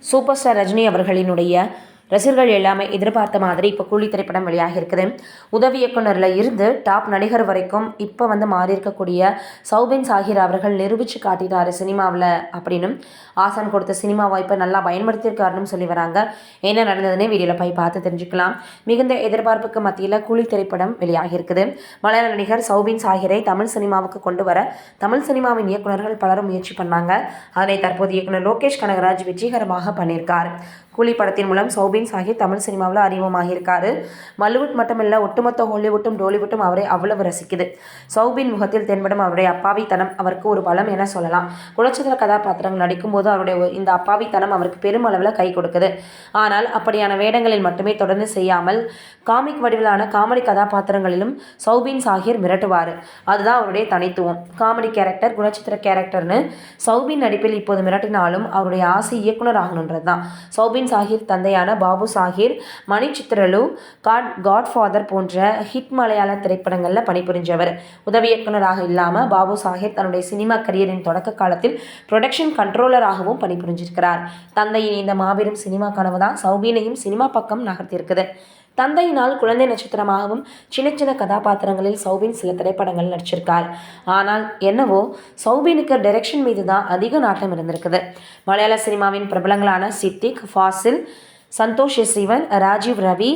Super star Rajini அவர்களினுடைய ரசிகர்கள் எல்லாமே எதிர்பார்த்த மாதிரி இப்போ கூலி திரைப்படம் வெளியாகி இருக்குது. உதவி இயக்குனரில் இருந்து டாப் நடிகர் வரைக்கும் இப்போ வந்து மாறி இருக்கக்கூடிய சௌபின் சாஹிர் அவர்கள் நிரூபித்து காட்டிட்டாரு சினிமாவில் அப்படின்னும் ஆசான் கொடுத்த சினிமா வாய்ப்பை நல்லா பயன்படுத்தியிருக்காருன்னு சொல்லி வராங்க. என்ன நடந்ததுன்னே வீடியோவில் போய் பார்த்து தெரிஞ்சுக்கலாம். மிகுந்த எதிர்பார்ப்புக்கு மத்தியில் கூலி திரைப்படம் வெளியாகி இருக்குது. மலையாள நடிகர் சௌபின் சாஹிரை தமிழ் சினிமாவுக்கு கொண்டு வர தமிழ் சினிமாவின் இயக்குநர்கள் பலரும் முயற்சி பண்ணாங்க. அதனை தற்போது இயக்குனர் லோகேஷ் கனகராஜ் வெற்றிகரமாக பண்ணியிருக்கார். கூலி படத்தின் மூலம் சௌபின் சாஹிப் தமிழ் சினிமாவில் அறிமுகமாகியிருக்காரு. மல்லிவுட் மட்டுமில்ல ஒட்டுமொத்த ஹாலிவுட்டும் டோலிவுட்டும் அவரை அவ்வளவு ரசிக்குது. சௌபின் முகத்தில் தென்படும் அவருடைய அப்பாவித்தனம் அவருக்கு ஒரு பலம் என சொல்லலாம். குலச்சித்திர கதாபாத்திரங்கள் நடிக்கும்போது அவருடைய இந்த அப்பாவித்தனம் அவருக்கு பெருமளவில் கை கொடுக்குது. ஆனால் அப்படியான வேடங்களில் மட்டுமே தொடர்ந்து செய்யாமல் காமிக் வடிவிலான காமெடி கதாபாத்திரங்களிலும் சௌபின் சாஹிர் மிரட்டுவார். அதுதான் அவருடைய தனித்துவம். காமெடி கேரக்டர் குணச்சித்திர கேரக்டர்னு சௌபின் நடிப்பில் இப்போது மிரட்டினாலும் அவருடைய ஆசை இயக்குனர் ஆகணுன்றது தான் சௌபின் சாஹிர் தந்தையான Babu Shahir Manichitrathazhu god Godfather போன்ற ஹிட் மலையாள திரைப்படங்களில் பணிபுரிஞ்சவர். உதவி இயக்குனராக இல்லாமல் பாபு சாஹிர் தன்னுடைய சினிமா கரியரின் தொடக்க காலத்தில் ப்ரொடக்ஷன் கண்ட்ரோலராகவும் பணிபுரிஞ்சிருக்கிறார். தந்தையின் இந்த மாபெரும் சினிமா கனவு தான் சௌபீனையும் சினிமா பக்கம் நகர்த்தியிருக்குது. தந்தையினால் குழந்தை நட்சத்திரமாகவும் சின்ன சின்ன கதாபாத்திரங்களில் சௌபின் சில திரைப்படங்கள் நடிச்சிருக்கார். ஆனால் என்னவோ சௌபினுக்கு டைரக்ஷன் மீது தான் அதிக நாட்டம் இருந்திருக்குது. மலையாள சினிமாவின் பிரபலங்களான சித்திக் ஃபாசில் சந்தோஷ் சிவன் ராஜீவ் ரவி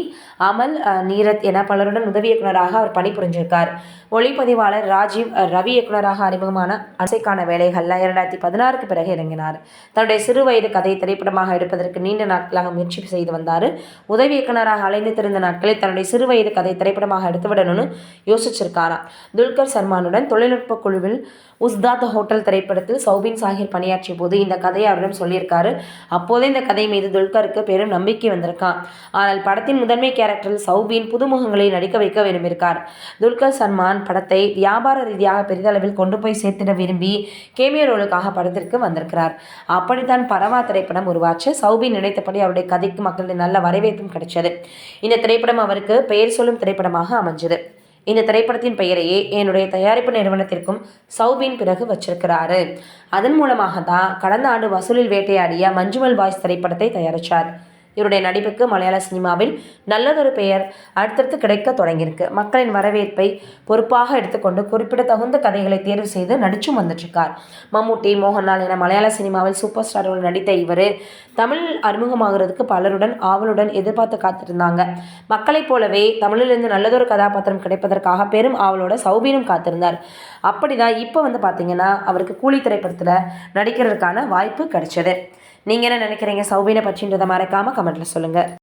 அமல் நீரத் என பலருடன் உதவி இயக்குனராக அவர் பணிபுரிஞ்சிருக்கார். ஒளிப்பதிவாளர் ராஜீவ் ரவி இயக்குனராக அறிமுகமான அசைக்கான வேலைகளில் இரண்டாயிரத்தி பதினாறுக்கு பிறகு இறங்கினார். தன்னுடைய சிறுவயது கதை திரைப்படமாக எடுப்பதற்கு நீண்ட நாட்களாக முயற்சி செய்து வந்தார். உதவி இயக்குனராக அலைந்து திறந்த நாட்களில் தன்னுடைய சிறுவயது கதை திரைப்படமாக எடுத்துவிடணும்னு யோசிச்சிருக்காராம். துல்கர் சல்மானுடன் தொழில்நுட்ப குழுவில் உஸ்தாத் ஹோட்டல் திரைப்படத்தில் சௌபின் சாஹிர் பணியாற்றிய போது இந்த கதையை அவரிடம் சொல்லியிருக்காரு. அப்போதே இந்த கதை மீது துல்கருக்கு பெரும் நம்பிக்கை வந்திருக்கான். ஆனால் படத்தின் முதன்மை கேரக்டரில் சௌபின் புதுமுகங்களை நடிக்க வைக்க விரும்பியிருக்கார். துல்கர் சல்மான் படத்தை வியாபார ரீதியாக பெரிதளவில் கொண்டு போய் சேர்த்திட விரும்பி கேமியோ ரோலுக்காக படத்திற்கு வந்திருக்கிறார். அப்படித்தான் பரவா திரைப்படம் உருவாச்சு. சௌபின் நினைத்தபடி அவருடைய கதைக்கு மக்களுடைய நல்ல வரவேற்பும் கிடைச்சது. இந்த திரைப்படம் அவருக்கு பெயர் சொல்லும் திரைப்படமாக அமைஞ்சது. இந்த திரைப்படத்தின் பெயரையே என்னுடைய தயாரிப்பு நிறுவனத்திற்கும் சௌபின் பிறகு வச்சிருக்கிறாரு. அதன் மூலமாக தான் கடந்த ஆண்டு வசூலில் வேட்டையாடிய மஞ்சுமல் பாய்ஸ் திரைப்படத்தை தயாரித்தார் இவருடைய நடிப்புக்கு மலையாள சினிமாவில் நல்லதொரு பெயர் அடுத்தடுத்து கிடைக்க தொடங்கியிருக்கு. மக்களின் வரவேற்பை பொறுப்பாக எடுத்துக்கொண்டு குறிப்பிடத்தகுந்த கதைகளை தேர்வு செய்து நடிச்சும் வந்துட்டுருக்கார். மம்முட்டி மோகன்லால் என மலையாள சினிமாவில் சூப்பர் ஸ்டாரோடு நடித்த இவர் தமிழ் அறிமுகமாகிறதுக்கு பலருடன் ஆவலுடன் எதிர்பார்த்து காத்திருந்தாங்க. மக்களைப் போலவே தமிழிலிருந்து நல்லதொரு கதாபாத்திரம் கிடைப்பதற்காக பெரும் ஆவலோட சௌபீனும் காத்திருந்தார். அப்படிதான் இப்போ வந்து பார்த்தீங்கன்னா அவருக்கு கூலி திரைப்படத்தில் நடிக்கிறதுக்கான வாய்ப்பு கிடைச்சது. நீங்கள் என்ன நினைக்கிறீங்க? சௌபீனை பற்றின்றதை மறக்காமல் கமெண்ட்டில் சொல்லுங்கள்